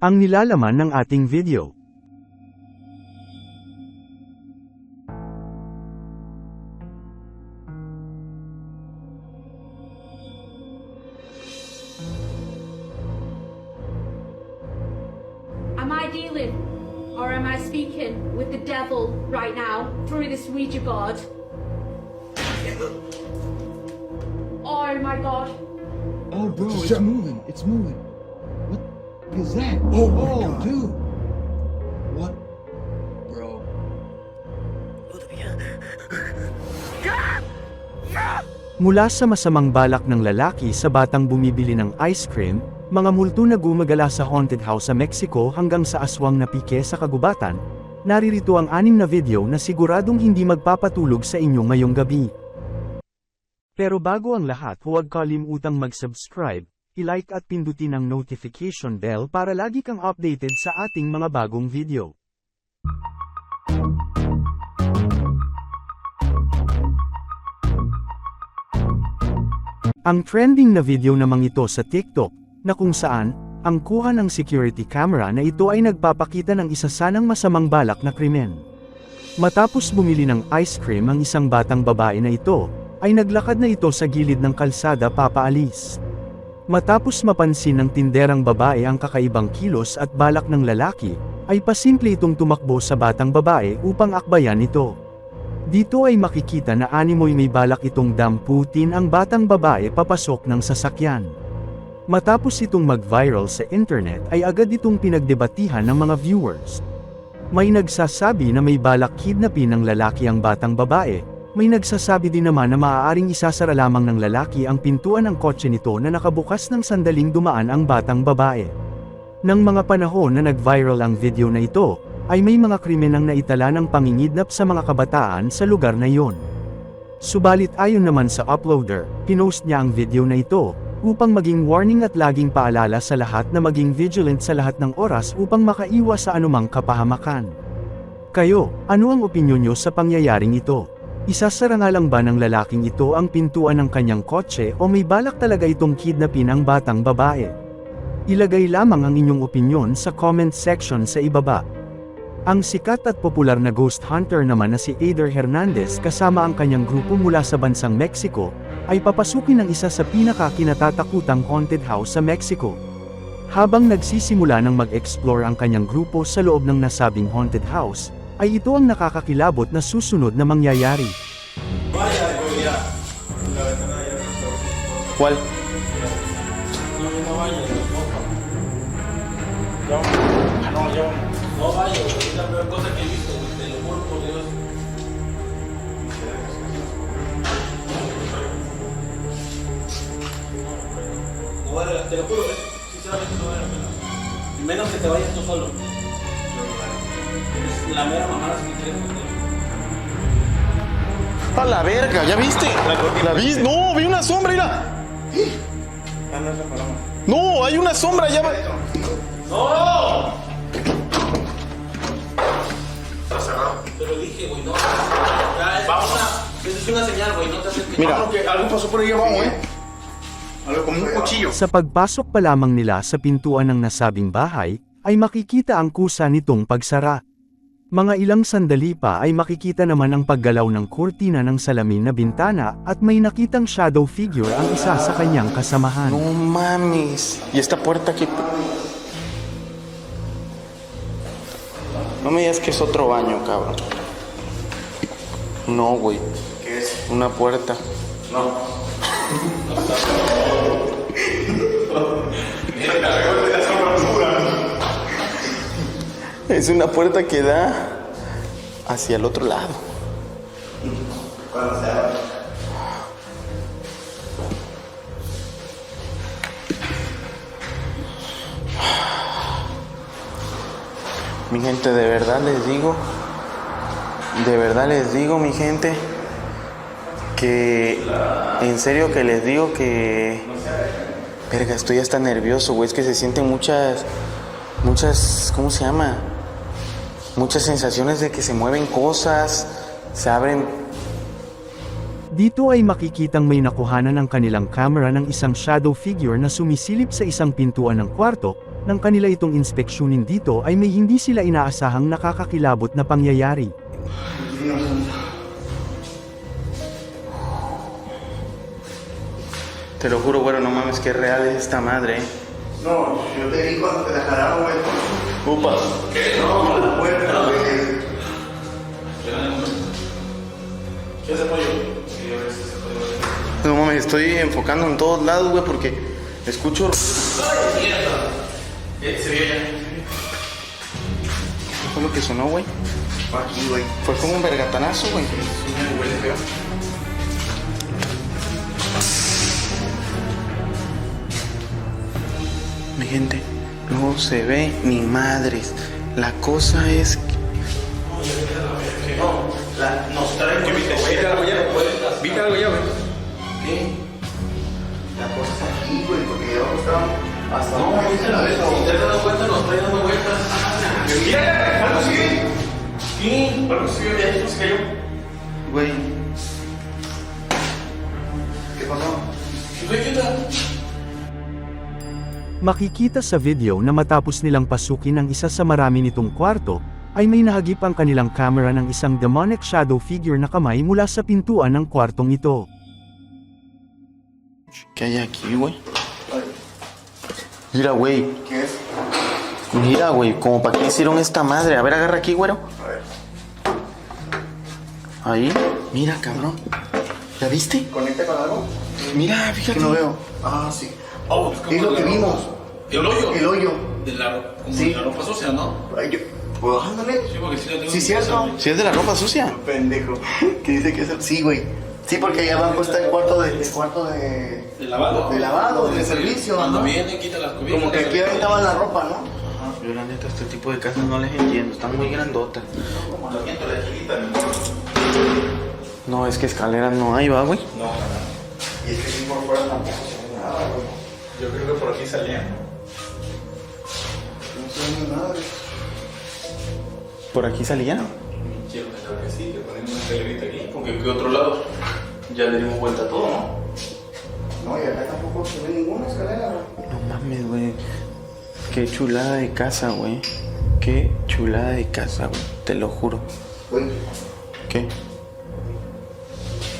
Ang nilalaman ng ating video. Am I dealing or am I speaking with the devil right now through this Ouija board? Oh my god. Oh, bro, it's moving. It's moving. Is that? Oh, my God. dude. What, bro? Mula sa masamang balak ng lalaki sa batang bumibili ng ice cream, mga multo na gumagala sa haunted house sa Mexico hanggang sa aswang na pike sa kagubatan, naririto ang anim na video na siguradong hindi magpapatulog sa inyo ngayong gabi. Pero bago ang lahat huwag kalimutang mag-subscribe, i-like at pindutin ang notification bell para lagi kang updated sa ating mga bagong video. Ang trending na video namang ito sa TikTok, na kung saan, ang kuha ng security camera na ito ay nagpapakita ng isa sanang masamang balak na krimen. Matapos bumili ng ice cream ang isang batang babae na ito, ay naglakad na ito sa gilid ng kalsada papaalis. Matapos mapansin ng tinderang babae ang kakaibang kilos at balak ng lalaki, ay pasimple itong tumakbo sa batang babae upang akbayan ito. Dito ay makikita na animoy may balak itong damputin ang batang babae papasok ng sasakyan. Matapos itong mag-viral sa internet ay agad itong pinagdebatihan ng mga viewers. May nagsasabi na may balak kidnapin ng lalaki ang batang babae, may nagsasabi din naman na maaaring isasara lamang ng lalaki ang pintuan ng kotse nito na nakabukas ng sandaling dumaan ang batang babae. Nang mga panahon na nag-viral ang video na ito, ay may mga krimen ang naitala ng pangingidnap sa mga kabataan sa lugar na iyon. Subalit ayon naman sa uploader, pinost niya ang video na ito, upang maging warning at laging paalala sa lahat na maging vigilant sa lahat ng oras upang makaiwas sa anumang kapahamakan. Kayo, ano ang opinyon nyo sa pangyayaring ito? Isasara nga lang ba ng lalaking ito ang pintuan ng kanyang kotse o may balak talaga itong kidnapin ang batang babae? Ilagay lamang ang inyong opinyon sa comment section sa ibaba. Ang sikat at popular na ghost hunter naman na si Ader Hernandez kasama ang kanyang grupo mula sa bansang Mexico, ay papasukin ng isa sa pinaka-kinatatakutang haunted house sa Mexico. Habang nagsisimula ng mag-explore ang kanyang grupo sa loob ng nasabing haunted house, ay ito ang nakakakilabot na susunod na mangyayari. ¿Cuál? Lo juro te lo juro, eh. Sinceramente no vale la pena. Y menos que te vayas tú solo. Es la mera mamada si. A la verga, ¿ya viste? ¿La viste? No, vi una sombra, mira. No, hay una sombra, ya va. Te lo dije, güey, no. Ya, es una, esa es una señal, güey, no te acerques. Mira, que algo pasó por ahí abajo, ¿eh? Algo como un cuchillo. Sa pagpasok pa lamang nila sa pintuan ng nasabing bahay, ay makikita ang kusa nitong pagsara. Mga ilang sandali pa ay makikita naman ang paggalaw ng kurtina ng salamin na bintana at may nakitang shadow figure ang isa sa kanyang kasamahan. No mames. ¿Y esta puerta que.? No me digas que es otro baño, cabrón. No, güey. ¿Qué es? Una puerta. No. Es una puerta que da hacia el otro lado. Mi gente, de verdad les digo, de verdad les digo, mi gente, que en serio que les digo que, verga, estoy hasta nervioso, güey, es que se sienten muchas, muchas, ¿cómo se llama? Muchas sensaciones de que se mueven cosas, se abren Dito ay makikitang may nakuhanan ng kanilang camera ng isang shadow figure na sumisilip sa isang pintuan ng kwarto, Nang kanila itong inspeksyonin dito ay may hindi sila inaasahang nakakakilabot na pangyayari. Te lo juro, güero, no mames, que real es esta madre. eh. No, yo te cuando te la Upa. No, por la puerta, güey. ¿Qué hace pollo? No mames, estoy enfocando en todos lados, güey, porque escucho. Eh, se vio ya. ¿Qué fue lo que sonó, güey? Aquí, güey. Fue como un vergatanazo, güey. Huele feo. Mi gente, no se ve ni madres. La cosa es que. La, nos traen que viste, algo ya, güey. ¿Viste algo ya, güey? La cosa es aquí, güey, porque ya estaban hasta No, viste la vez. Si te dando vueltas, nos trae dando vueltas. Mira, ¿cuánto sigue? Sí, ¿cuánto sigue? Ya después cayó. Makikita sa video na matapos nilang pasukin ang isa sa marami nitong kwarto, ay may nahagip ang kanilang camera ng isang demonic shadow figure na kamay mula sa pintuan ng kwartong ito. ¿Qué hay aquí, güey? Mira, güey. ¿Qué es? Mira, güey, como para qué hicieron esta madre. A ver, agarra aquí, güero. A ver. Ahí. Mira, cabrón. ¿Ya viste? ¿Conecta con algo? Mira, Que fíjate. no veo. Ah, sí. Oh, Es lo que vimos. ¿El hoyo? El hoyo. De la, como Sí. de la ropa sucia, ¿no? Ay, yo. ¿Puedo ándale? Sí, porque sí la tengo Sí, cierto. Si es de la ropa sucia. Pendejo. Que dice que es el. Sí, güey. Sí, porque allá abajo está el cuarto de. El cuarto de. ¿De lavado? De lavado, de servicio, Cuando ajá. vienen, quitan las cobijas. Como que aquí aventaban la ropa, ¿no? Yo la neta, este tipo de casas no les entiendo. Están muy grandotas. Como la gente la chiquita, ¿no? No, es que escaleras no hay, va, güey. No, Y es que aquí por fuera tampoco se ve nada, güey. Yo creo que por aquí salían. No se ve nada. Por aquí salía. Quiero pensar que sí, que ponemos una aquí. Porque ¿qué otro lado? Ya le dimos vuelta a todo, ¿no? No, y acá tampoco se ve ninguna escalera, güey. No mames, güey. Qué chulada de casa, güey. Qué chulada de casa, güey. Te lo juro. Güey, ¿Qué?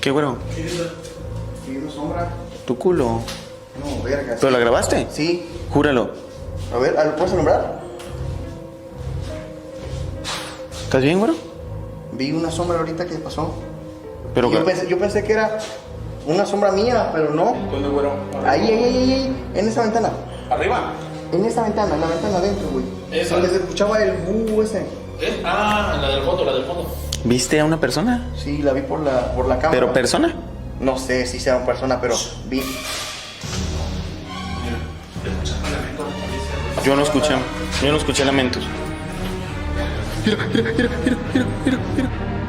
¿Qué, güero? vi una sombra. ¿Tu culo? No, verga. ¿Pero la grabaste? Sí. Júralo. A ver, ¿lo puedes nombrar? ¿Estás bien, güero? Vi una sombra ahorita que pasó. Pero yo, pensé, yo pensé que era una sombra mía, pero no. ¿Dónde, güero? Ahí, ahí, ahí, ahí, en esa ventana. ¿Arriba? En esa ventana, en la ventana adentro, güey. Esa. Donde se escuchaba el bu ese. ¿Eh? Ah, la del fondo, la del fondo. ¿Viste a una persona? Sí, la vi por la, por la cámara. ¿Pero persona? No sé si sea una persona, pero vi. Yo no escuché. Yo no escuché lamentos.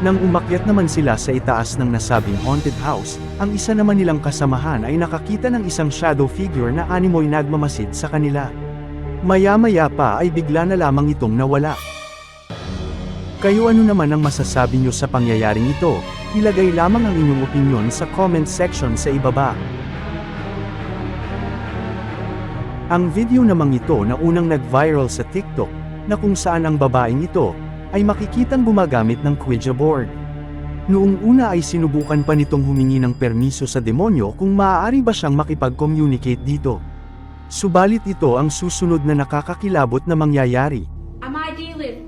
Nang umakyat naman sila sa itaas ng nasabing haunted house, ang isa naman nilang kasamahan ay nakakita ng isang shadow figure na animoy nagmamasid sa kanila. Maya-maya pa ay bigla na lamang itong nawala. Kayo ano naman ang masasabi nyo sa pangyayaring ito? Ilagay lamang ang inyong opinion sa comment section sa ibaba. Ang video namang ito na unang nag-viral sa TikTok, na kung saan ang babaeng ito, ay makikitang gumagamit ng Ouija board. Noong una ay sinubukan pa nitong humingi ng permiso sa demonyo kung maaari ba siyang makipag-communicate dito. Subalit ito ang susunod na nakakakilabot na mangyayari. Am I dealing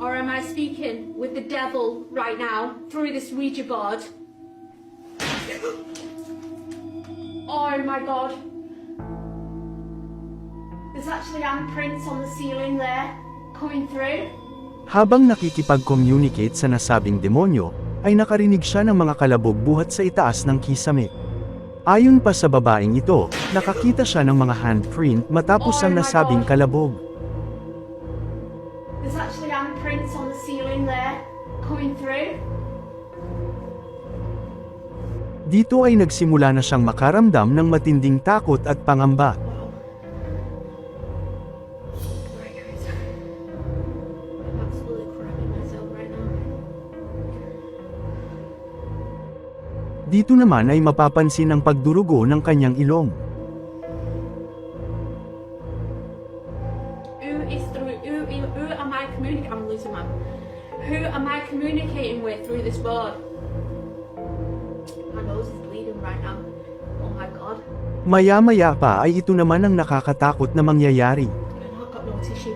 or am I speaking with the devil right now through this Ouija board? Oh my god. There's actually handprints on the ceiling there coming through. Habang nakikipag-communicate sa nasabing demonyo, ay nakarinig siya ng mga kalabog buhat sa itaas ng kisame. Ayon pa sa babaeng ito, nakakita siya ng mga handprint matapos Oh ang nasabing kalabog. There's actually handprints on the ceiling there coming through. Dito ay nagsimula na siyang makaramdam ng matinding takot at pangamba. Dito naman ay mapapansin ang pagdurugo ng kanyang ilong. who, who, who am I communicating? I'm losing my. Who am I communicating with through this board? My nose is bleeding right now. Oh my god. Maya-maya pa ay ito naman ang nakakatakot na mangyayari. I've got no tissue,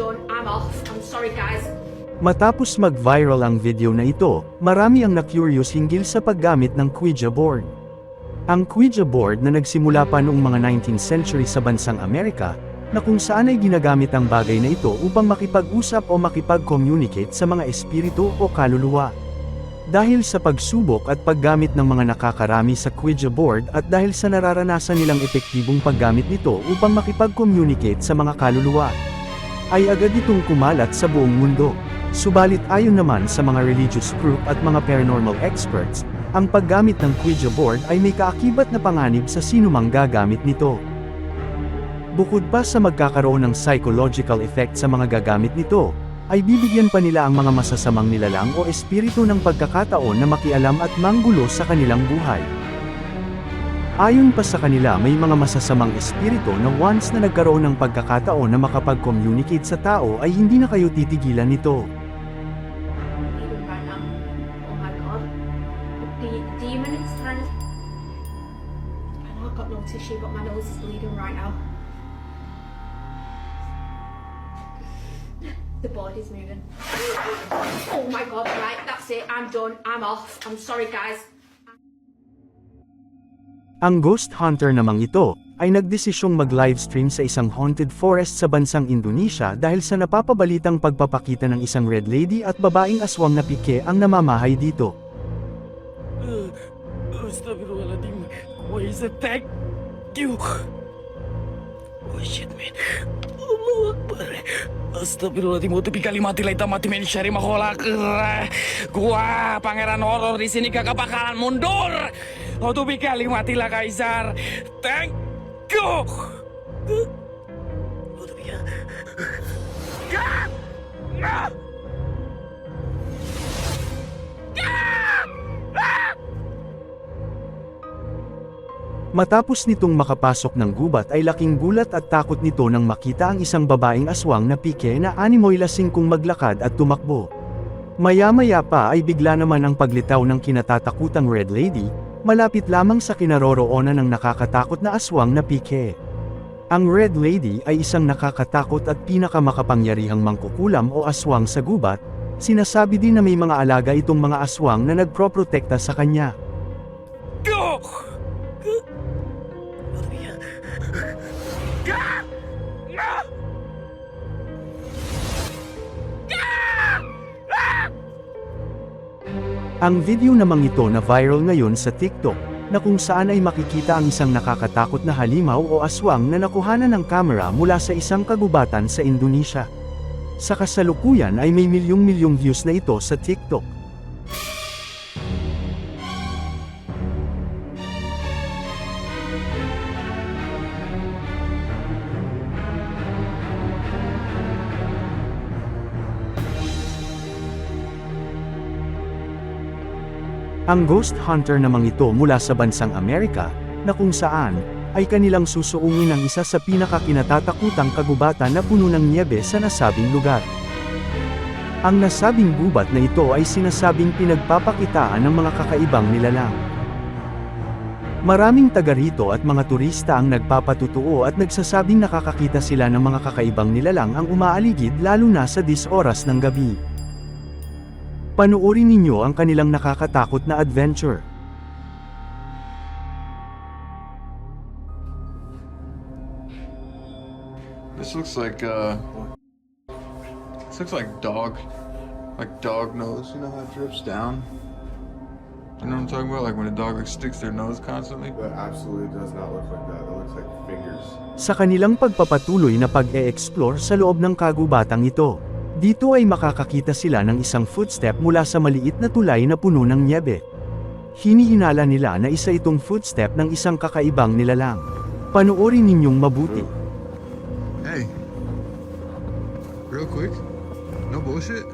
done. I'm off. I'm sorry, guys. Matapos mag-viral ang video na ito, marami ang na-curious hinggil sa paggamit ng Ouija board. Ang Ouija board na nagsimula pa noong mga 19th century sa bansang Amerika, na kung saan ay ginagamit ang bagay na ito upang makipag-usap o makipag-communicate sa mga espiritu o kaluluwa. Dahil sa pagsubok at paggamit ng mga nakakarami sa Ouija board at dahil sa nararanasan nilang epektibong paggamit nito upang makipag-communicate sa mga kaluluwa, ay agad itong kumalat sa buong mundo. Subalit ayon naman sa mga religious group at mga paranormal experts, ang paggamit ng Ouija board ay may kaakibat na panganib sa sinumang gagamit nito. Bukod pa sa magkakaroon ng psychological effect sa mga gagamit nito, ay bibigyan pa nila ang mga masasamang nilalang o espiritu ng pagkakataon na makialam at manggulo sa kanilang buhay. Ayon pa sa kanila may mga masasamang espiritu na once na nagkaroon ng pagkakataon na makapag-communicate sa tao ay hindi na kayo titigilan nito. tissue, but my nose is bleeding right now. The board is moving. Oh my god, right, that's it. I'm done. I'm off. I'm sorry, guys. Ang ghost hunter namang ito, ay nagdesisyong mag-livestream sa isang haunted forest sa bansang Indonesia dahil sa napapabalitang pagpapakita ng isang red lady at babaeng aswang na pike ang namamahay dito. Astagfirullahaladzim. Why is it thank you? Oh shit man. Allahu Akbar. Astagfirullahaladzim. Utuh kali mati lai mati men syari makolak. Gua pangeran horor di sini kagak bakalan mundur. Lah Kaisar. Thank you. Utuh Ya! Ah! Matapos nitong makapasok ng gubat ay laking gulat at takot nito nang makita ang isang babaeng aswang na pike na animoy lasing kung maglakad at tumakbo. Maya-maya pa ay bigla naman ang paglitaw ng kinatatakutang Red Lady, malapit lamang sa kinaroroonan ng nakakatakot na aswang na pike. Ang Red Lady ay isang nakakatakot at pinakamakapangyarihang mangkukulam o aswang sa gubat, sinasabi din na may mga alaga itong mga aswang na nagproprotekta sa kanya. Go! Ang video namang ito na viral ngayon sa TikTok, na kung saan ay makikita ang isang nakakatakot na halimaw o aswang na nakuhanan ng kamera mula sa isang kagubatan sa Indonesia. Sa kasalukuyan ay may milyong-milyong views na ito sa TikTok. Ang ghost hunter namang ito mula sa bansang Amerika, na kung saan, ay kanilang susuungin ang isa sa pinakakinatatakutang kagubatan na puno ng niebe sa nasabing lugar. Ang nasabing gubat na ito ay sinasabing pinagpapakitaan ng mga kakaibang nilalang. Maraming taga rito at mga turista ang nagpapatutuo at nagsasabing nakakakita sila ng mga kakaibang nilalang ang umaaligid lalo na sa 10 oras ng gabi. Panuorin ninyo ang kanilang nakakatakot na adventure. This looks like uh this looks like dog like dog nose, you know how it drips down? You know what I'm talking about? Like when a dog like sticks their nose constantly? That absolutely does not look like that. That looks like fingers. Sa kanilang pagpapatuloy na pag-e-explore sa loob ng kagubatang ito, dito ay makakakita sila ng isang footstep mula sa maliit na tulay na puno ng niebe. Hinihinala nila na isa itong footstep ng isang kakaibang nilalang. Panuorin ninyong mabuti. Hey. Real quick. No bullshit.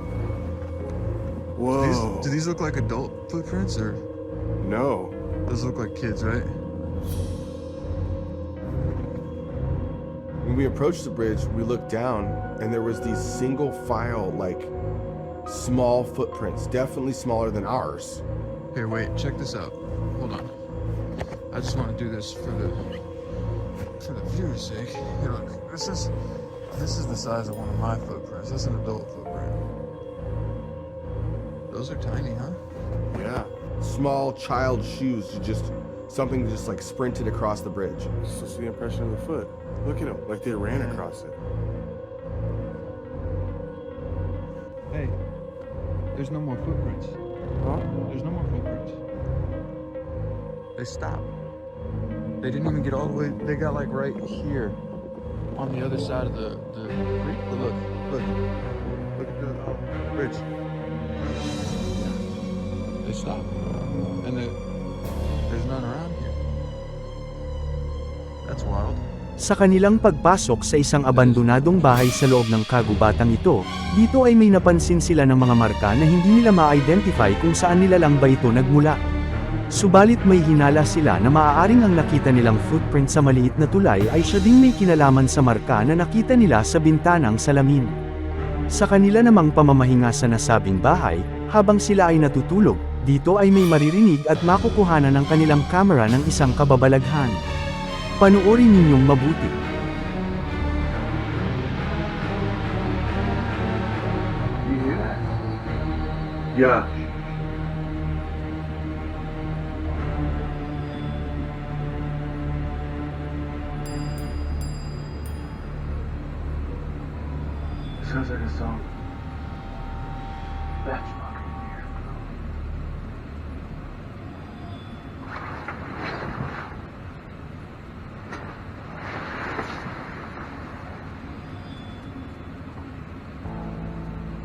Whoa. These, do these look like adult footprints or No. Those look like kids, right? We approached the bridge, we looked down and there was these single file, like small footprints, definitely smaller than ours. Here, wait, check this out. Hold on. I just want to do this for the for the viewer's sake. Here, look. This is this is the size of one of my footprints. That's an adult footprint. Those are tiny, huh? Yeah. Small child shoes, to just something just like sprinted across the bridge. It's just the impression of the foot. Look at them, like they ran across it. Hey, there's no more footprints. Huh? There's no more footprints. They stopped. They didn't even get all the way. They got like right here, on the other side of the the creek. But look, look, look at the uh, bridge. They stopped, and they, there's none around here. That's wild. Sa kanilang pagpasok sa isang abandonadong bahay sa loob ng kagubatang ito, dito ay may napansin sila ng mga marka na hindi nila ma-identify kung saan nila lang ba ito nagmula. Subalit may hinala sila na maaaring ang nakita nilang footprint sa maliit na tulay ay siya ding may kinalaman sa marka na nakita nila sa bintanang salamin. Sa kanila namang pamamahinga sa nasabing bahay, habang sila ay natutulog, dito ay may maririnig at makukuhanan ng kanilang kamera ng isang kababalaghan. Panuorin ninyong mabuti. That? Yeah. Sounds like a song. That's fucking weird, bro.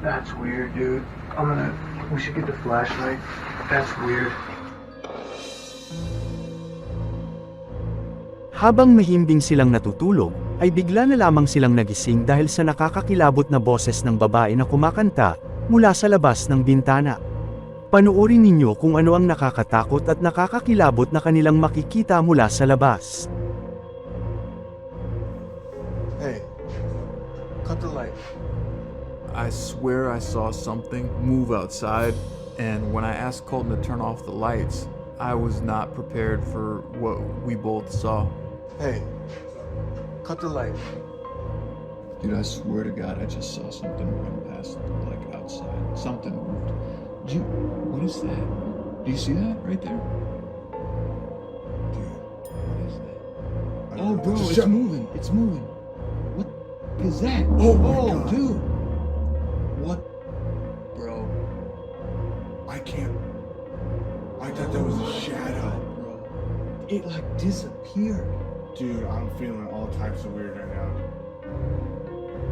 That's weird, dude. I'm gonna. We should get the flashlight. That's weird. Habang mahimbing silang natutulog, ay bigla na lamang silang nagising dahil sa nakakakilabot na boses ng babae na kumakanta mula sa labas ng bintana. Panuorin ninyo kung ano ang nakakatakot at nakakakilabot na kanilang makikita mula sa labas. I swear I saw something move outside, and when I asked Colton to turn off the lights, I was not prepared for what we both saw. Hey, cut the light. Dude, I swear to God, I just saw something run past, like outside. Something moved. Do you, what is that? Do you see that right there? Dude, what is that? Oh, bro, it's shut- moving. It's moving. What is that? Oh my oh, God. dude. It like disappeared. Dude, I'm feeling all types of weird right now.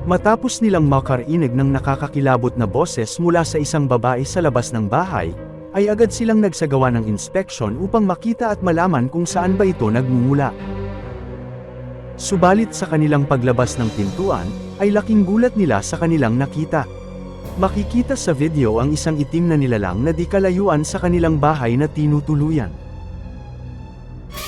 Matapos nilang makarinig ng nakakakilabot na boses mula sa isang babae sa labas ng bahay, ay agad silang nagsagawa ng inspeksyon upang makita at malaman kung saan ba ito nagmumula. Subalit sa kanilang paglabas ng pintuan, ay laking gulat nila sa kanilang nakita. Makikita sa video ang isang itim na nilalang na di kalayuan sa kanilang bahay na tinutuluyan.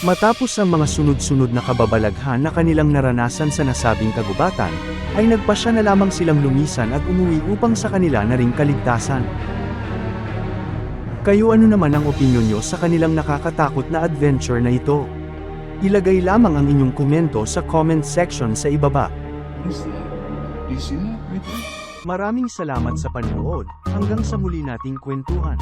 Matapos ang mga sunod-sunod na kababalaghan na kanilang naranasan sa nasabing kagubatan, ay nagpasya na lamang silang lumisan at umuwi upang sa kanila na ring kaligtasan. Kayo ano naman ang opinyon nyo sa kanilang nakakatakot na adventure na ito? Ilagay lamang ang inyong komento sa comment section sa ibaba. Maraming salamat sa panonood, hanggang sa muli nating kwentuhan.